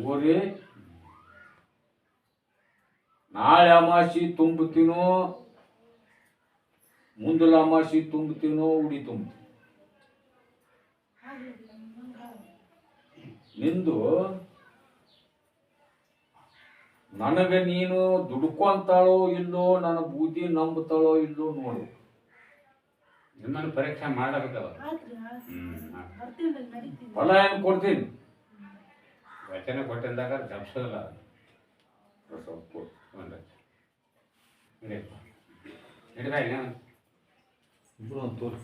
ತಗೋರಿ ನಾಳೆ ಅಮಾಸಿ ತುಂಬುತ್ತೀನೋ ಮುಂದಲ ಅಮಾಸಿ ತುಂಬುತ್ತೀನೋ ಉಡಿ ತುಂಬ ನಿಂದು ನನಗೆ ನೀನು ದುಡ್ಕೊಂತಾಳೋ ಇಲ್ಲೋ ನನ್ನ ಬೂದಿ ನಂಬುತ್ತಾಳೋ ಇಲ್ಲೋ ನೋಡು. ನಿಮ್ಮನ್ನು ಪರೀಕ್ಷೆ ಮಾಡಬೇಕಲ್ಲ ಫಲ ಏನು ಕೊಡ್ತೀನಿ. ವಚನ ಕೊಟ್ಟಿದ್ದಾಗ ತಪ್ಸೋಲ್ಲ ಸ್ವಲ್ಪ ಕೊಡು. ಒಂದು ಒಂದು ತೋರಿ.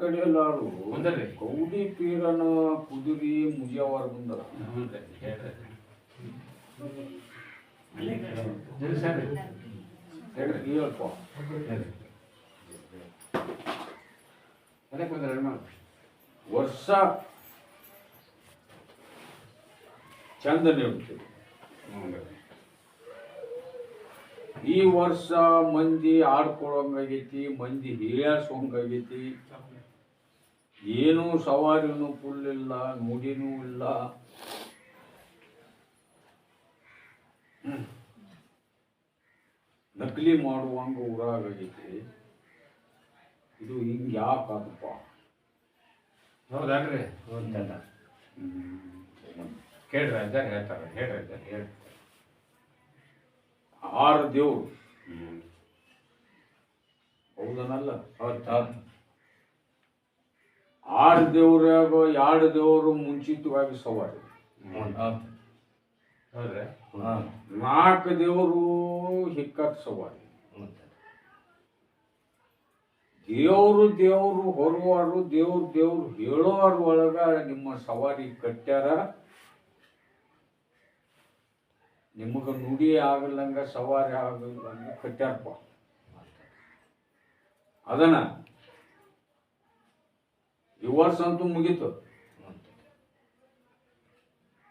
ಕಡೆಯಲ್ಲಾರು. ಗೌಡಿ ಪೀರನ ಕುದುರಿ ಮುಜಿಯವಾರ ಬಂದರ ಹೇಳ್ರಿ ಅದಕ್ಕೆ ಬಂದ್ರೆ ಮಾಡಿ ವರ್ಷ ಚಂದ ಉಂಟು. ಈ ವರ್ಷ ಮಂದಿ ಆಡ್ಕೊಳಂಗಾಗೈತಿ ಮಂದಿ ಹೇಳಸೋಂಗಾಗೈತಿ ಏನೂ ಸವಾರಿನೂ ಇಲ್ಲ ನುಡಿನೂ ಇಲ್ಲ. ನಕಲಿ ಮಾಡುವಂಗ ಊರಾಗೈತಿ ಇದು ಹಿಂಗೆ ಯಾಕಾದಪ್ಪ ಹೌದಲ್ರಿ ಕೇಳ್ರಿ ಅಂತ ಹೇಳ್ತಾರೆ ಹೇಳ್ರಿ ಅಂತ ಹೇಳಿ ಆರು ದೇವ್ರು. ಹೌದನಲ್ಲ? ಹೌದು? ಆರು ದೇವ್ರಾಗ ಎರಡು ದೇವರು ಮುಂಚಿತವಾಗಿ ಸವಾರಿ. ಹೌದ್ರಿ? ನಾಲ್ಕು ದೇವರು ಹಿಕ್ಕಟ್ ಸವಾರಿ. ದೇವರು ದೇವರು ಹೊರುವಾರು ದೇವ್ರು ದೇವ್ರು ಹೇಳೋರ ಒಳಗ ನಿಮ್ಮ ಸವಾರಿ ಕಟ್ಟ್ಯಾರ. ನಿಮಗ ನುಡಿ ಆಗಲ್ಲಂಗ ಸವಾರಿ ಆಗಲ್ಲಂಗ ಕಟ್ಟ್ಯಾರಪ್ಪ. ಅದನ್ನ ಈ ವರ್ಷ ಅಂತೂ ಮುಗೀತು.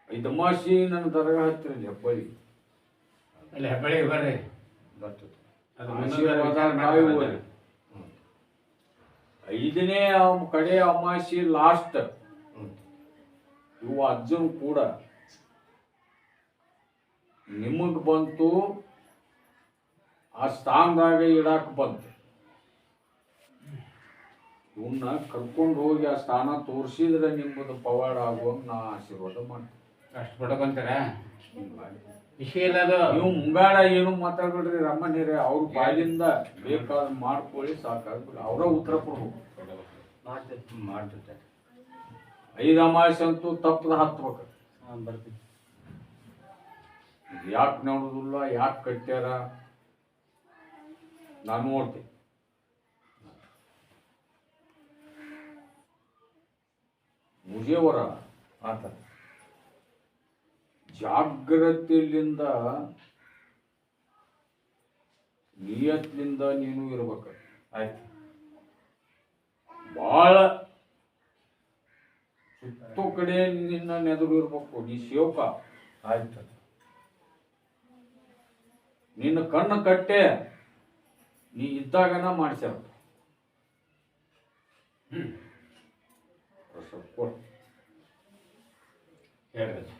ಐದಮಾಸಿ ನನ್ನ ದರ್ಗಾ ಹತ್ತಿರ ಹೆಬ್ಬಳ್ಳಿ. ಅಲ್ಲಿ ಹೆಬ್ಬಳ್ಳಿಗೆ ಬರ್ರಿ. ಬರ್ತದೆ ಅದು ಆಶೀರ್ವಾದ ವಿಚಾರ ಕಾಯಿ ಮಾಡ್ಕೊಂಡು ಹೋಗ್ರಿ. ಐದನೇ ಕಡೆ ಅಮಾಸಿ ಲಾಸ್ಟ್ ಇವು ಅಜ್ಜನ್ ಕೂಡ. ನಿಮಗ್ ಬಂತು ಆ ಸ್ಥಾನದಾಗ ಇಡಾಕ್ ಬಂತು. ಇವನ್ನ ಕರ್ಕೊಂಡು ಹೋಗಿ ಆ ಸ್ಥಾನ ತೋರಿಸಿದ್ರೆ ನಿಮ್ಮದು ಪವಾಡ ಆಗುವಂಗ ನಾ ಆಶೀರ್ವಾದ ಮಾಡ್ತೀನಿ. ಅಷ್ಟು ಮಾಡಿ. ವಿಷಯ ನೀವು ಮುಂಗಾಡ ಏನು ಮಾತಾಡ್ಬೇಡ್ರಿ ರಮ್ಮನಿರೇ ಅವ್ರ ಬಾಯಿಂದ ಬೇಕಾದ ಮಾಡ್ಕೊಳ್ಳಿ ಸಾಕಾಗ್ಬಿಡ್ರಿ ಅವರ ಉತ್ತರ ಕೊಡ್ಬೇಕು. ಮಾಡ್ತೈತೆ ಮಾಡ್ತೈತೆ ಐದು ಅಮಾವಾಸ್ಯೆ ಅಂತೂ ತಪ್ಪದ ಹತ್ಬೇಕು. ಬರ್ತೀನಿ. ಯಾಕೆ ನೋಡೋದಿಲ್ಲ ಯಾಕೆ ಕಟ್ಟ್ಯಾರ? ನಾನು ನೋಡ್ತೀನಿ. ಮುಜೇವರ ಆತ ಜಾಗ್ರತೆಯಿಂದ ನಿಯತ್ನಿಂದ ನೀನು ಇರ್ಬೇಕು. ಆಯ್ತು. ಭಾಳ ಸುತ್ತು ಕಡೆ ನಿನ್ನ ನೆದುರು ಇರ್ಬೇಕು. ನೀ ಶೋಕ ಆಯ್ತು. ನಿನ್ನ ಕಣ್ಣು ಕಟ್ಟೆ ನೀ ಇದ್ದಾಗನ ಮಾಡಿಸ್ಯಾರ. ಹೇಳ್ರಿ ತಗೊಳ್ಳಿ. ಹ್ಞೂ ತಮ್ಮನ್ನ. ಹೇಳ್ರಿ ಅಜ್ಜ.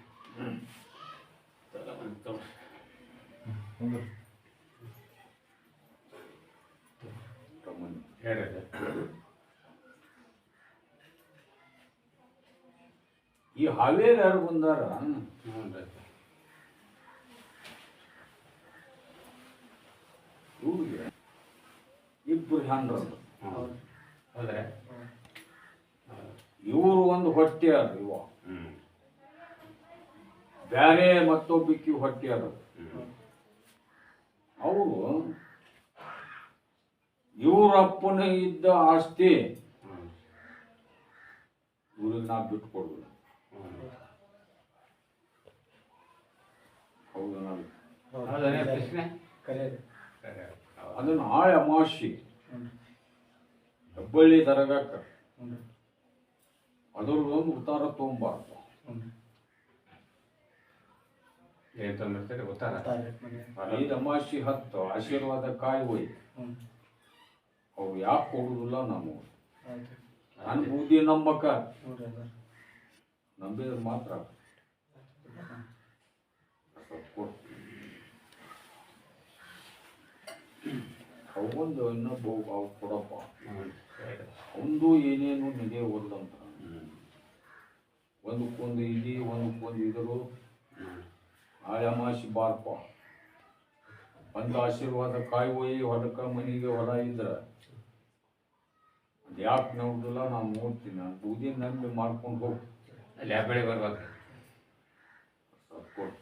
ಈ ಹಾವೇರಿ ಯಾರು ಬಂದಾರ ಇಬ್ಬರು ಹಣ್ಣು. ಹೌದ್ರಾ? ಇವರು ಒಂದು ಹೊಟ್ಟೆ ಅದ ಇವ ಮತ್ತೊಬ್ಬಿಕ್ಕಿ ಬ್ಯಾರೆ ಮತ್ತೊಬ್ಬಕ್ಕಿ ಹೊಟ್ಟೆ ಅದು. ಅವರು ಇವರಪ್ಪನ ಇದ್ದ ಆಸ್ತಿ ಇವ್ರಿಗೆ ನಾ ಹೌದು. ಅದನ್ನ ನಾಳೆ ಅಮಾವಾಸ್ಯೆ ಹೆಬ್ಬಳ್ಳಿ ದರಗಕ್ಕ ಹ್ಞೂ ಅದ್ರದ್ದೊಂದು ಉತ್ತಾರ ತೊಗೊಂಬಾರ್ದು ಗೊತ್ತಾರ? ತಾರೀಕು ಐದು ಅಮಾವಾಸ್ಯೆ ಹತ್ತು ಆಶೀರ್ವಾದ ಕಾಯಿ ಹೋಯ್ತು ಅವು ಯಾಕೆ ಹೋಗುದಿಲ್ಲ ನಾವು ನನ್ ನನ್ನ ಬುದ್ಧಿ ನಂಬಕ. ನಂಬಿದ್ರೆ ಮಾತ್ರ. ಅವೊಂದು ಇನ್ನೊಬ್ಬ ಅವು ಕೊಡಪ್ಪ. ಒಂದು ಏನೇನು ನಡೆಯೋದಂತ ಒಂದಂತ. ಒಂದಕ್ಕೊಂದು ಇದಿ ಒಂದಕ್ಕೊಂದು ಇದರು. ಹ್ಞೂ ಆಯಮಾಸಿ ಬಾರಪ್ಪ ಒಂದು ಆಶೀರ್ವಾದ ಕಾಯಿ ಒಯ್ಯಿ ಹೊಲಕ್ಕೆ ಮನೆಗೆ ಹೊಲ ಇದ್ರೆ. ಅದು ಯಾಕೆ ನೋಡುದಿಲ್ಲ, ನಾನು ನೋಡ್ತೀನಿ. ನಾನು ಬೂದಿ ನಂಬಿ ಮಾಡ್ಕೊಂಡು ಹೋಗಿ. ಅಲ್ಲಿ ಯಾವ ಬೆಳೆ ಬರ್ಬೇಕು ಸ್ವಲ್ಪ ಕೊಡು.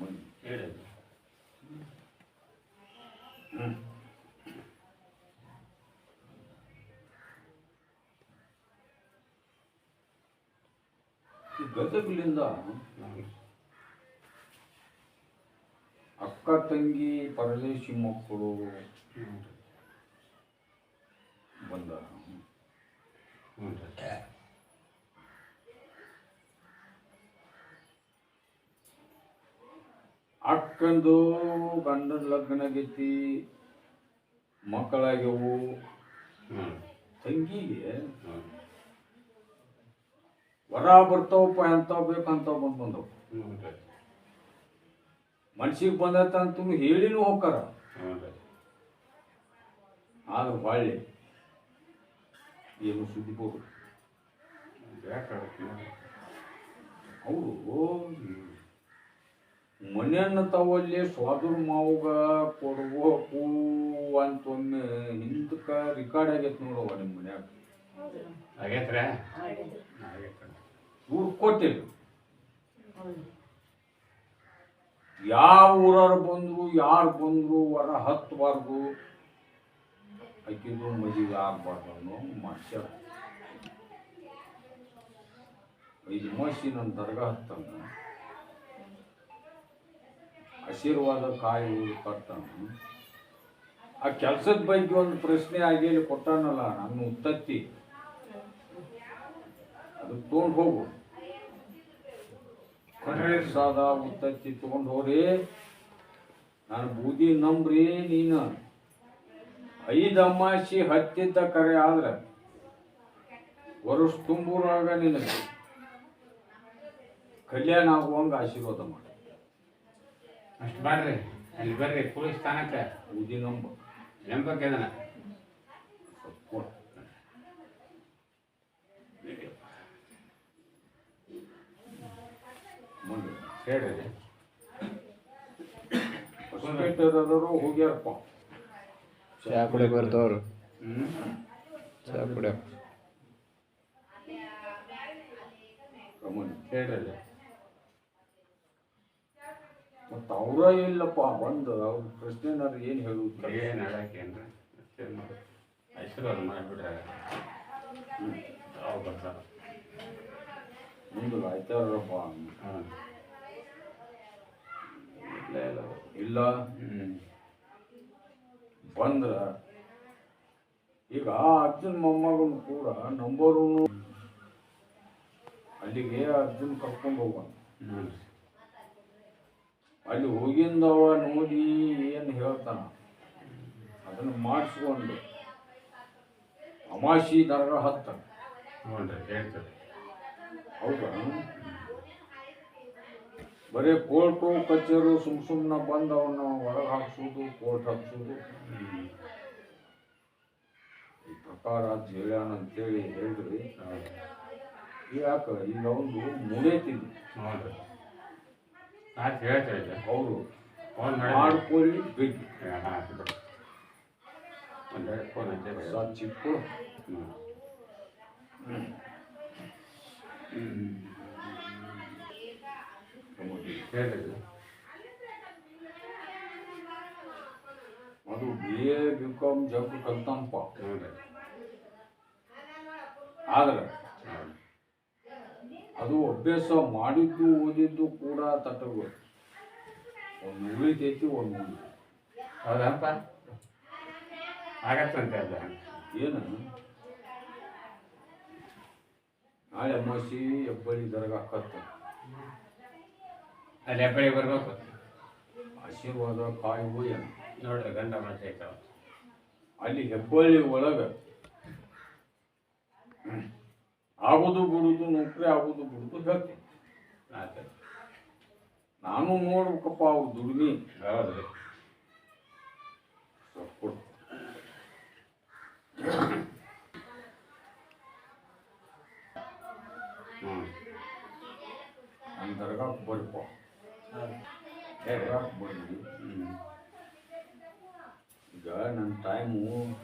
ಮನೆ. ಹೇಳಿ ಹ್ಮ್. ಈ ಗದಗ್ಲಿಂದ ಅಕ್ಕ ತಂಗಿ ಪರದೇಶಿ ಮಕ್ಕಳು ಬಂದ. ಅಕ್ಕಂದು ಗಂಡನ ಲಗ್ನ ಗೆತ್ತಿ ಮಕ್ಕಳಾಗ್ಯವು. ತಂಗಿಗೆ ಹ್ಞೂ ವರ ಬರ್ತಾವಪ್ಪ ಬೇಕು ಬೇಕಂತಾವ್ ಬಂದ್ ಬಂದವು. ಮನ್ಸಿಗೆ ಬಂದತ್ತ ಅಂತ ಹೇಳಿನೂ ಹೋಗ್ತಾರ ಆದ್ರೆ ಹೊಳ್ಳಿ ಏನು ಸುದ್ದಿ ನೋಡಿ ಅವರು ಮನೆಯನ್ನ ತವಲ್ಲಿ ಸ್ವಾದುರ್ ಮಾವುಗ ಕೊಡ್ಬೇಕು ಅಂತ ಒಮ್ಮೆ ಹಿಂದಕ್ಕ ರಿಕಾರ್ಡ್ ಆಗೈತೆ ನೋಡುವ ನಿಮ್ಮ ಮನ್ಯಾಗ. ಆಗೈತ್ರಿ. ಇವ್ರು ಕೊಟ್ಟಿಲ್ಲ ಯಾವ ಊರವ್ರು ಬಂದ್ರು, ಯಾರು ಬಂದ್ರು ವರ ಹತ್ತಬಾರ್ದು ಅಕ್ಕಿದ್ರು ಮದುವೆ ಆಗ್ಬಾರ್ದು ಅನ್ನೋ ಮಾಡ್ಸ್ಯಾರ ಐದು ಮಸಿ ನನ್ನ ದರ್ಗಾ ಹತ್ತಂಗ ಆಶೀರ್ವಾದ ಕಾಯಿ ಕಟ್ಟ ಆ ಕೆಲಸದ ಬಗ್ಗೆ ಒಂದು ಪ್ರಶ್ನೆ ಆಗಿ ಕೊಟ್ಟಾನಲ್ಲ, ನನ್ನ ಉತ್ತತ್ತಿ. ಅದು ತೊಗೊಂಡು ಹೋಗು. ಸಾದ ಉತ್ತತ್ತಿ ತೊಗೊಂಡು ಹೋಗ್ರಿ ನಾನು ಬೂದಿ ನಂಬ್ರಿ ನೀನು. ಐದು ಅಮಾಸಿ ಹತ್ತಿದ್ದ ಕರೆ ಆದ್ರೆ ವರ್ಷ ತುಂಬೂರಾಗ ನಿನಗೆ ಕಲ್ಯಾಣ ಆಗುವಂಗ ಆಶೀರ್ವಾದ ಮಾಡಿ. ಅಷ್ಟು ಬರ್ರಿ ಅಲ್ಲಿ ಬರ್ರಿ ಪೊಲೀಸ್ ಸ್ಥಾನಕ್ಕೆ. ಬೂದಿ ನಂಬ. ನಂಬಕ್ಕೆ ಅದನ್ನ ಸ್ವಲ್ಪ ಕೊಡು. ಮುಂದೆ ಹೇಳ್ರಿ ಹೊಸಪೇಟೆದವರು ಹೋಗ್ಯಾರಪ್ಪ. ಚಾ ಕುಡಿಯಕ್ಕೆ ಬರ್ತಾವ್ರು. ಹ್ಞೂ ಚಾ ಕುಡಿಯಕ್ಕೆ ರಮಣಿ ಹೇಳ್ರಿ ಮತ್ತು ಅವರ ಇಲ್ಲಪ್ಪ ಬಂದು ಅವ್ರ ಪ್ರಶ್ನೆನಾರು ಏನು ಹೇಳುತ್ತೆ ಏನು ಹೇಳಕ್ಕೇನ್ರಿ ಅಷ್ಟೇ ಮಾಡಿ ಆಶೀರ್ವಾದ ಮಾಡಿಬಿಡ್ರಿ ಹ್ಞೂ ಬರ್ತಾರ. ಮುಂದೆ ಆಯ್ತಾರಪ್ಪ. ಹಾಂ ಇಲ್ಲ ಇಲ್ಲ. ಬಂದ್ರ ಈಗ ಅರ್ಜುನ್ ಮೊಮ್ಮಗನು ಕೂಡ ನಂಬರು ಅಲ್ಲಿಗೆ ಅರ್ಜುನ್ ಕರ್ಕೊಂಡು ಹೋಗೋಣ ಅಲ್ಲಿ ಹೋಗಿಂದವ ನೋಡಿ ಏನು ಹೇಳ್ತಾನ? ಅದನ್ನ ಮಾಡಿಸ್ಕೊಂಡು ಅಮಾಶಿ ದರ ಹತ್ತ. ಹೌದಾ? ಬರೀ ಕೋರ್ಟು ಕಚೇರು ಸುಮ್ ಸುಮ್ಮನೆ ಬಂದು ಅವನ್ನ ಹೊರಗೆ ಹಾಕ್ಸೋದು ಕೋರ್ಟ್ ಹಾಕ್ಸೋದು. ಈ ಪ್ರಕಾರ ಅಂತ ಹೇಳ್ಯಾನ ಅಂತೇಳಿ ಹೇಳ್ರಿ. ಯಾಕೆ? ಈಗ ಅವನು ಹ್ಞೂ ರೀ ಆಯ್ತು ಹೇಳ್ತೀರಿ ಈಗ ಅವರು ಮಾಡ್ಕೊಳ್ಳಿ ಬಿದ್ದು ಹಾಂ ಬಿಡು. ಫೋನ್ ಹಚ್ಚಿ ಚಿಕ್ಕು. ಹ್ಞೂ ಹೇಳ್ರಿ ಅದು ಬಿ ಎ ಬಿ ಕಾಮ್ ಜಗ್ ಕಲ್ತಾನಪ್ಪ ಆದರೆ ಅದು ಅಭ್ಯಾಸ ಮಾಡಿದ್ದು ಓದಿದ್ದು ಕೂಡ ತಟ್ಟಗಳು ಒಂದು ಉಳಿತೈತಿ ಒಂದು ಅದಂತ ಹೌದಪ್ಪ ಆಗತ್ತಂತೆ ಅದ ಏನು ನಾಳೆ ಅಮಾಸಿ ಹೆಬ್ಬಳ್ಳಿ ದರ್ಗಾ ಕತ್ತ ಅಲ್ಲಿ ಹೆಬ್ಬಳಿ ಬರಬೇಕು. ಆಶೀರ್ವಾದ, ಕಾಯಿ ಏನು ನೋಡ್ರಿ ಗಂಡ ಐತಾವ ಅಲ್ಲಿ ಹೆಬ್ಬಳ್ಳಿ ಒಳಗೆ ಆಗೋದು ಬಿಡುದು ನೌಕರಿ ಆಗೋದು ಬಿಡುದು ಹೇಳ್ತೀನಿ. ನಾನು ನೋಡ್ಬೇಕಪ್ಪ ಅವ್ರು ದುಡ್ಮಿ. ಹೌದ್ರಿ ಸ್ವಲ್ಪ ಕೊಡು. ಹ್ಞೂ ನನ್ನ ದರ್ಗಾಕ್ ಬರ್ರಿಪ್ಪ ಹೇಳ್ರಿ ದರ್ಗಾಕ್